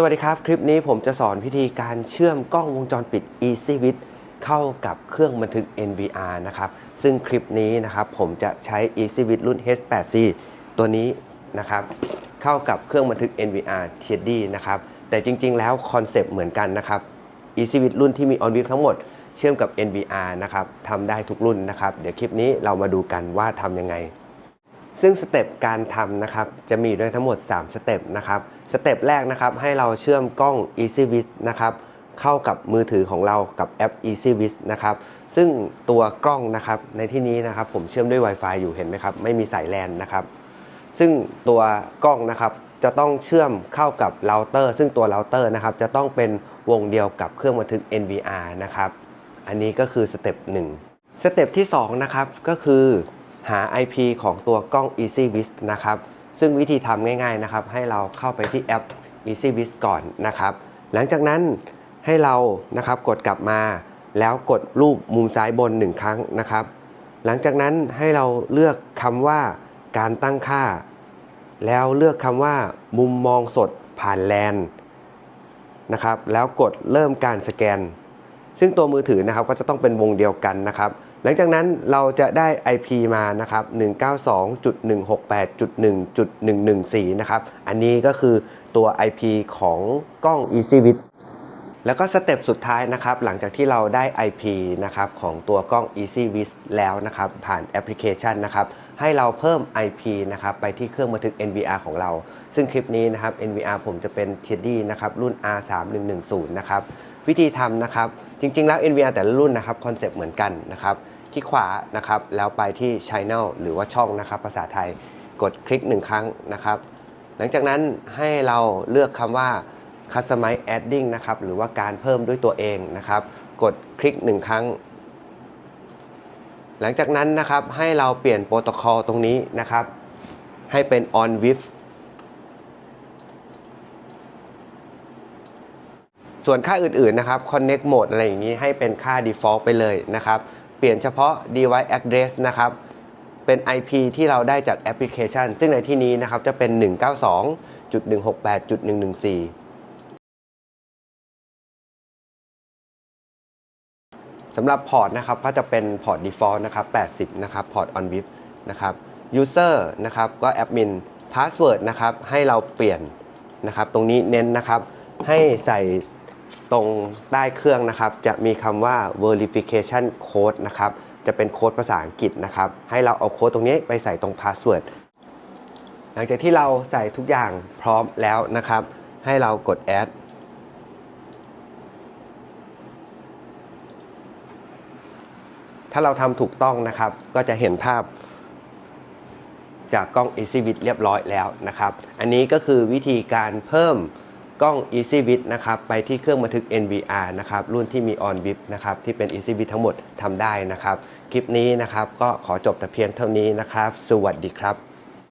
สวัสดีครับ คลิปนี้ผมจะสอนวิธีการเชื่อมกล้องวงจรปิด EasyWit เข้ากับเครื่องบันทึก NVR นะครับ ซึ่งคลิปนี้นะครับผมจะใช้ EasyWit รุ่น H8C ตัวนี้นะครับ เข้ากับเครื่องบันทึก NVR TD นะครับ แต่จริงๆ แล้วคอนเซปต์เหมือนกันนะครับ EasyWit รุ่นที่มี OnWIP ทั้งหมดเชื่อมกับ NVR นะครับทำได้ทุกรุ่นนะครับ เดี๋ยวคลิปนี้เรามาดูกันว่าทำยังไง ซึ่งสเต็ปการทำนะครับจะมีด้วยทั้งหมด 3 สเต็ปนะครับสเต็ปแรกนะครับให้เราเชื่อมกล้อง EasyVis นะครับเข้ากับมือถือของเรากับแอป EasyVis นะครับซึ่งตัวกล้องนะครับในที่นี้นะครับผมเชื่อมด้วย Wi-Fi อยู่เห็นไหมครับไม่มีสายแลนนะครับซึ่งตัวกล้องนะครับจะต้องเชื่อมเข้ากับเราเตอร์ซึ่งตัวเราเตอร์นะครับจะต้องเป็นวงเดียวกับเครื่องบันทึก NVR นะครับอันนี้ก็คือสเต็ป1สเต็ปที่2นะครับก็คือ หา IP ของตัวกล้อง EasyVis นะครับ ซึ่งวิธีทำง่ายๆนะครับ ให้เราเข้าไปที่แอป EasyVis ก่อนนะครับ หลังจากนั้นให้เรานะครับกดกลับมา แล้วกดรูปมุมซ้ายบน 1 ครั้งนะครับ หลังจากนั้นให้เราเลือกคำว่าการตั้งค่า แล้วเลือกคำว่า มุมมองสดผ่านแลนนะครับ แล้วกดเริ่มการสแกน ซึ่งตัวมือถือนะครับก็จะต้องเป็นวงเดียวกันนะครับ หลังจากนั้นเราจะได้ IP มานะครับ 192.168.1.114 นะครับ อันนี้ก็คือตัว IP ของกล้อง EasyVid แล้วก็สเต็ปสุดท้ายนะครับ หลังจากที่เราได้ IP นะครับของตัวกล้อง EasyVis แล้วนะครับ ผ่านแอปพลิเคชันนะครับ ให้เราเพิ่ม IP นะครับ ไปที่เครื่องบันทึก NVR ของเรา ซึ่งคลิปนี้นะครับ NVR ผมจะเป็น t e d d y นะครับ รุ่น R3110 นะครับ วิธีทำนะครับ จริง ๆ แล้ว NVR แต่ละรุ่นนะครับ คอนเซปต์เหมือนกันนะครับ คลิกขวานะครับ แล้วไปที่ Channel หรือว่าช่องนะครับ ภาษาไทย กดคลิก 1 ครั้งนะครับ หลังจากนั้นให้เราเลือกคำว่า Customize Adding นะครับหรือว่าการเพิ่มด้วยตัวเองนะครับ กดคลิก 1 ครั้ง หลังจากนั้นนะครับให้เราเปลี่ยนโปรโตคอลตรงนี้นะครับ ให้เป็น on with ส่วนค่าอื่นๆนะครับ connect mode อะไรอย่างนี้ให้เป็นค่า default ไปเลยนะครับ เปลี่ยนเฉพาะ device address นะครับเป็น IP ที่เราได้จากแอปพลิเคชัน ซึ่งในที่นี้นะครับจะเป็น 192.168.114 สำหรับพอร์ตนะครับก็จะเป็นพอร์ต default นะครับ 80 นะครับพอร์ต on VIP นะครับ user นะครับก็แอดมิน password นะครับให้เราเปลี่ยนนะครับ ตรงนี้เน้นนะครับให้ใส่ตรงใต้เครื่องนะครับ จะมีคำว่า verification code นะครับ จะเป็นโค้ดภาษาอังกฤษนะครับ ให้เราเอาโค้ดตรงนี้ไปใส่ตรง password หลังจากที่เราใส่ทุกอย่างพร้อมแล้วนะครับ ให้เรากด add าเราทำถูกต้องนะครับ ก็จะเห็นภาพจากกล้อง EasyVid เรียบร้อยแล้วนะครับ อันนี้ก็คือวิธีการเพิ่มกล้อง EasyVid นะครับไปที่เครื่องบันทึก NVR นะครับรุ่นที่มี On VIP นะครับที่เป็น EasyVid ทั้งหมดทำได้นะครับ คลิปนี้นะครับก็ขอจบแต่เพียงเท่านี้นะครับ สวัสดีครับ